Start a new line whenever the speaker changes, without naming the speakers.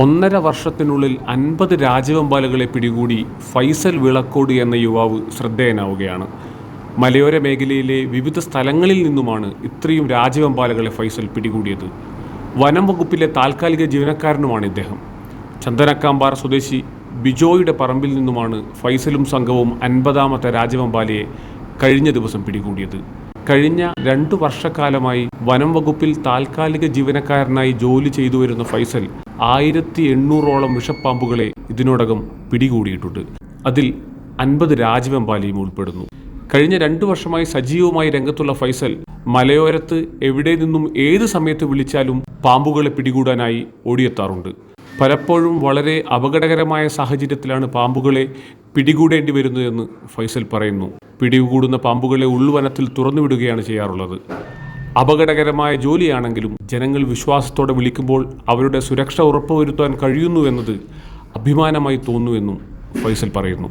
ഒന്നര വർഷത്തിനുള്ളിൽ അൻപത് രാജവെമ്പാലകളെ പിടികൂടി ഫൈസൽ വിളക്കോട് എന്ന യുവാവ് ശ്രദ്ധേയനാവുകയാണ്. മലയോര മേഖലയിലെ വിവിധ സ്ഥലങ്ങളിൽ നിന്നുമാണ് ഇത്രയും രാജവെമ്പാലകളെ ഫൈസൽ പിടികൂടിയത്. വനം വകുപ്പിലെ താൽക്കാലിക ജീവനക്കാരനുമാണ് ഇദ്ദേഹം. ചന്ദനക്കാമ്പാറ സ്വദേശി ബിജോയുടെ പറമ്പിൽ നിന്നുമാണ് ഫൈസലും സംഘവും അൻപതാമത്തെ രാജവെമ്പാലയെ കഴിഞ്ഞ ദിവസം പിടികൂടിയത്. കഴിഞ്ഞ രണ്ടു വർഷക്കാലമായി വനം വകുപ്പിൽ താൽക്കാലിക ജീവനക്കാരനായി ജോലി ചെയ്തു വരുന്ന ഫൈസൽ ആയിരത്തി എണ്ണൂറോളം വിഷപ്പാമ്പുകളെ ഇതിനോടകം പിടികൂടിയിട്ടുണ്ട്. അതിൽ അൻപത് രാജവെമ്പാലിയും ഉൾപ്പെടുന്നു. കഴിഞ്ഞ രണ്ടു വർഷമായി സജീവമായി രംഗത്തുള്ള ഫൈസൽ മലയോരത്ത് എവിടെ നിന്നും ഏത് സമയത്ത് വിളിച്ചാലും പാമ്പുകളെ പിടികൂടാനായി ഓടിയെത്താറുണ്ട്. പലപ്പോഴും വളരെ അപകടകരമായ സാഹചര്യത്തിലാണ് പാമ്പുകളെ പിടികൂടേണ്ടി വരുന്നതെന്ന് ഫൈസൽ പറയുന്നു. പിടികൂടുന്ന പാമ്പുകളെ ഉൾവനത്തിൽ തുറന്നുവിടുകയാണ് ചെയ്യാറുള്ളത്. അപകടകരമായ ജോലിയാണെങ്കിലും ജനങ്ങൾ വിശ്വാസത്തോടെ വിളിക്കുമ്പോൾ അവരുടെ സുരക്ഷ ഉറപ്പുവരുത്താൻ കഴിയുന്നു എന്നത് അഭിമാനമായി തോന്നുന്നുവെന്നും ഫൈസൽ പറയുന്നു.